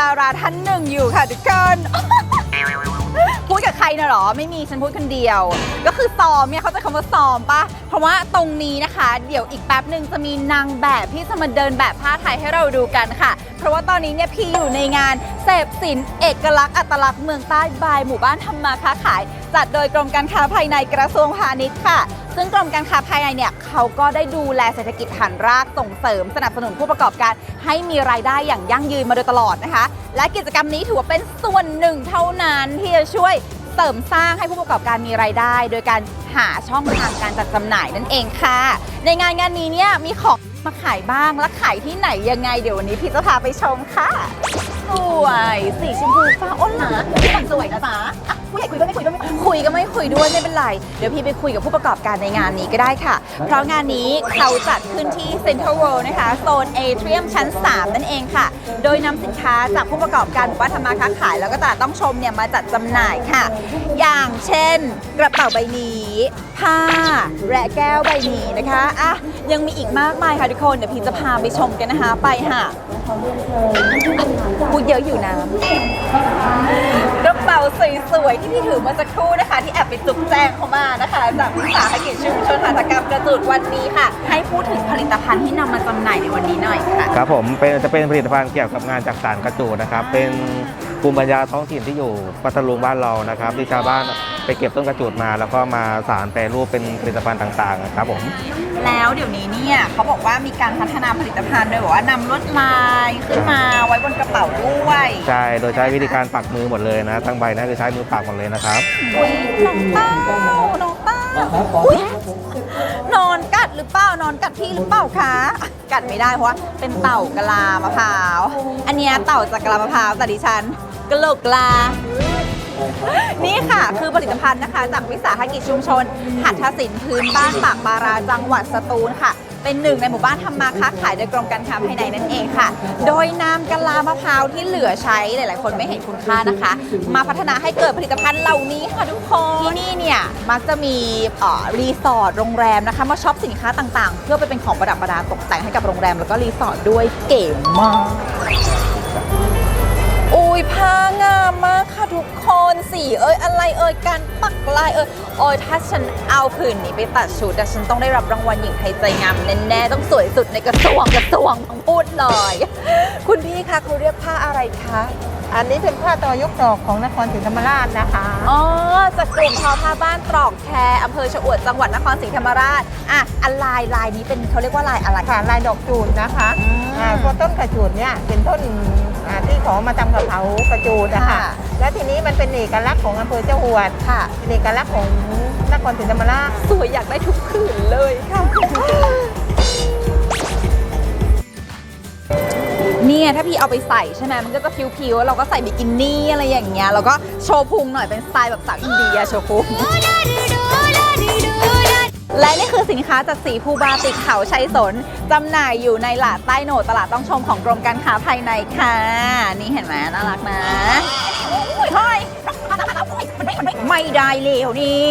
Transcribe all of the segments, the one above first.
ดาราท่านหนึ่งอยู่ค่ะทุกคนพูดกับใครนะหรอ ไม่มีฉันพูดคนเดียว ก็คือซ้อมเนี่ยเขาจะคำว่าซ้อมปะเพราะว่าตรงนี้นะคะ เดี๋ยวอีกแป๊บหนึ่งจะมีนางแบบที่จะมาเดินแบบผ้าไทยให้เราดูกันค่ะ เพราะว่าตอนนี้เนี่ยพี่อยู่ในงานเสพสินเอกลักษณ์อัตลักษณ์เมืองใต้บายหมู่บ้านทำมาค้าขาย จัดโดยกรมการค้าภายในกระทรวงพาณิชย์ค่ะ ซึ่งกรมการค้าภายในเนี่ยเขาก็ได้ดูแลเศรษฐกิจฐานรากส่งเสริมสนับสนุนผู้ประกอบการ ให้มีรายได้อย่างยั่งยืนมาโดยตลอดนะคะ และกิจกรรมนี้ถือว่าเป็นส่วนหนึ่งเท่านั้นที่จะช่วยเสริมสร้างให้ผู้ประกอบการมีรายได้ โดยการหาช่องทางการจัดจำหน่ายนั่นเองค่ะ ในงานงานนี้เนี่ยมีของมาขายบ้างและขายที่ไหนยังไงเดี๋ยววันนี้พี่จะพาไปชมค่ะ วย สีชมพูฟ้าอ้นหลาพี่มันสวยนะจ๊ะอะผู้ใหญ่คุยก็ไม่คุยด้วยคุยก็ไม่คุยด้วยไม่เป็นไร เดี๋ยวพี่ไปคุยกับผู้ประกอบการในงานนี้ก็ได้ค่ะ เพราะงานนี้เขาจัดขึ้นที่ Central World นะคะ โซน Atrium ชั้น 3 นั่นเองค่ะ โดยนำสินค้าจากผู้ประกอบการหมู่บ้านธรรมาค้าขาย แล้วก็ตลาดต้องชมเนี่ยมาจัดจำหน่ายค่ะ อย่างเช่น กระเป๋าใบนี้ ผ้าและแก้วใบนี้นะคะอะยังมีอีกมากมายค่ะทุกคนเดี๋ยวพี่จะพาไปชมกันนะคะไปค่ะ พูดเยอะอยู่นะกระเป๋าสวยๆที่พี่ถือเมื่อสักครู่นะคะ ที่แอบไปจุกแจงเขามานะคะ จากวิสาหกิจชุมชนหัตถกรรมกระจุดวันนี้ค่ะ ให้พูดถึงผลิตภัณฑ์ที่นำมาจำหน่ายในวันนี้หน่อยค่ะครับผมเป็นจะเป็นผลิตภัณฑ์เกี่ยวกับงานจากสารกระจูดนะครับ เป็นภูมิปัญญาท้องถิ่นที่อยู่พัทลุงบ้านเรานะครับที่ชาวบ้าน ไปเก็บต้นกระจูดมา แล้วก็มาสารแปรรูปเป็นผลิตภัณฑ์ต่างๆครับผม แล้วเดี๋ยวนี้เนี่ยเขาบอกว่ามีการพัฒนาผลิตภัณฑ์โดยบอกว่านำลวดลายขึ้นมาไว้บนกระเป๋าด้วยใช่ โดยใช้วิธีการปักมือหมดเลยนะ ทั้งใบนะคือใช้มือปักหมดเลยนะครับอุ๊ยน้องเต้าน้องเต้าอุ๊ยนอนกัดหรือเปล่านอนกัดพี่หรือเปล่าคะกัดไม่ได้เพราะว่าเป็นเต่ากะลามะพร้าว อันเนี้ยเต่าจากกะลามะพร้าวแต่ดิฉันกะโหลกกะลา นี่ค่ะคือผลิตภัณฑ์นะคะ จากวิสาหกิจชุมชน หัตถศิลป์พื้นบ้านปากบาราจังหวัดสตูลค่ะ เป็นหนึ่งในหมู่บ้านทำมาค้าขายโดยกรมการค้าภายในนั่นเองค่ะ โดยนำกะลามะพร้าวที่เหลือใช้หลาย ๆ คนไม่เห็นคุณค่านะคะ มาพัฒนาให้เกิดผลิตภัณฑ์เหล่านี้ค่ะทุกคนที่นี่เนี่ยมักจะมีรีสอร์ทโรงแรมนะคะมาช็อปสินค้าต่าง ๆ เพื่อไปเป็นของประดับประดาตกแต่งให้กับโรงแรมแล้วก็รีสอร์ทด้วยเก๋มาก ยผ้างามมากค่ะทุกคนสีเอ้ยอะไรเอ้ยการปักลายเอ้ยโอ้ยถ้าฉันเอาผืนนี้ไปตัดชุดแต่ฉันต้องได้รับรางวัลหญิงไทยใจงามแน่ๆต้องสวยสุดในกระทรวงกระทรวงต้องพูดเลยคุณพี่คะเขาเรียกผ้าอะไรคะอันนี้เป็นผ้าตอยกดอกของนครศรีธรรมราชนะคะ อ๋อ จากกลุ่มทอผ้าบ้านตรอกแคอำเภอชะอวดจังหวัดนครศรีธรรมราช อะ อันลายลายนี้เป็นเขาเรียกว่าลายอะไรค่ะ ลายดอกจูดนะคะอืมอ่าตัวต้นกระจูดเนี่ยเป็นต้น อ่าที่เขอมาทำกระเพรากระจูดนะคะค่ะและทีนี้มันเป็นเอกลักษณ์ของอำเภอเจ้าหวดค่ะ เป็นเอกลักษณ์ของนครศรีธรรมราช สวยอยากได้ทุกผืนเลยค่ะ เนี่ยถ้าพี่เอาไปใส่ใช่ไหมมันก็จะผิวๆแล้วเราก็ใส่บิกินี่อะไรอย่างเงี้ยแล้วก็โชว์พุงหน่อยเป็นสไตล์แบบสาวอินเดียโชว์พุง และนี่คือสินค้าจากสีภูบาติกเขาชัยสนจำหน่ายอยู่ในหลาดใต้โหนดตลาดต้องชมของกรมการค้าภายในค่ะ นี่เห็นไหมน่ารักนะอุ้ยเฮ้ยไม่ได้เลวนี้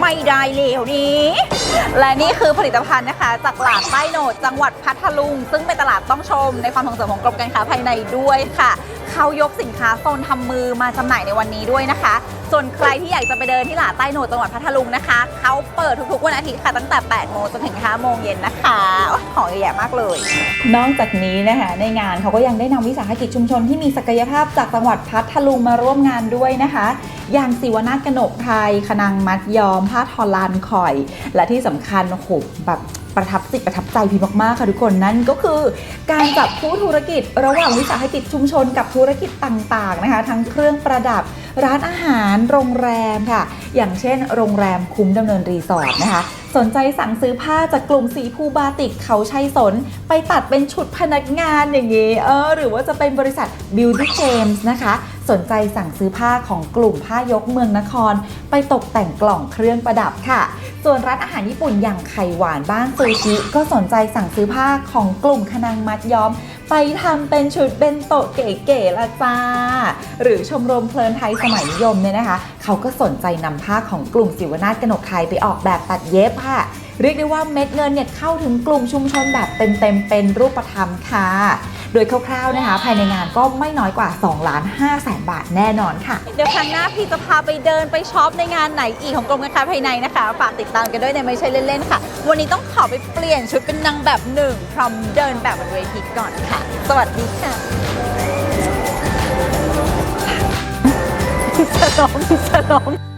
ไม่ได้เลวนี้ และนี่คือผลิตภัณฑ์นะคะ จากหลาดใต้โหนดจังหวัดพัทลุง ซึ่งเป็นตลาดต้องชมในความส่งเสริมของกรมการค้าภายในด้วยค่ะ เขายกสินค้าโซนทำมือมาจำหน่ายในวันนี้ด้วยนะคะ ส่วนใครที่อยากจะไปเดินที่หลาดใต้โหนดจังหวัดพัทลุงนะคะ เขาเปิดทุกๆวันอาทิตย์ค่ะตั้งแต่ 8 โมงจนถึง 5 โมงเย็นนะคะของเยอะแยะมากเลย นอกจากนี้นะคะในงานเขาก็ยังได้นำวิสาหกิจชุมชนที่มีศักยภาพจากจังหวัดพัทลุงมาร่วมงานด้วยนะคะ อย่างสิวนาถกนกไทยคนังมัดยอมผ้าทอลานคอย และที่สำคัญโอ้โหแบบประทับจิตประทับใจพี่มากๆค่ะทุกคนนั่นก็คือ การจับคู่ธุรกิจระหว่างวิสาหกิจชุมชนกับธุรกิจต่างๆนะคะ ทั้งเครื่องประดับร้านอาหารโรงแรมค่ะ อย่างเช่น โรงแรมคุ้มดำเนินรีสอร์ทนะคะ สนใจสั่งซื้อผ้าจากกลุ่มสีภูบาติกเขาชัยสน ไปตัดเป็นชุดพนักงานอย่างนี้เออหรือว่าจะเป็นบริษัท Beauty James นะคะ สนใจสั่งซื้อผ้าของกลุ่มผ้ายกเมืองนคร ไปตกแต่งกล่องเครื่องประดับค่ะ ส่วนร้านอาหารญี่ปุ่นอย่างไข่หวานบ้านซูชิก็สนใจสั่งซื้อผ้าของกลุ่มคนังมัดย้อม ไปทำเป็นชุดเบนโตะเก๋ๆละจ้า หรือชมรมเพลินไทยสมัยนิยมเนี่ยนะคะ เขาก็สนใจนำผ้าของกลุ่มศิวนาถกนกไทยไปออกแบบตัดเย็บค่ะ เรียกได้ว่าเม็ดเงินเนี่ยเข้าถึงกลุ่มชุมชนแบบเต็มๆเป็นรูปธรรมค่ะ โดยคร่าวๆนะคะ ภายในงานก็ไม่น้อยกว่า2ล้าน5แสนบาทแน่นอนค่ะ เดี๋ยวครั้งหน้าพี่จะพาไปเดินไปช็อปในงานไหนอีกของกรมการค้าภายในนะคะ ฝากติดตามกันด้วยในไม่ใช่เล่นๆค่ะ วันนี้ต้องขอไปเปลี่ยนชุดเป็นนางแบบหนึ่งพร้อมเดินแบบบนเวทีก่อนค่ะ สวัสดีค่ะพิศลมพิศลม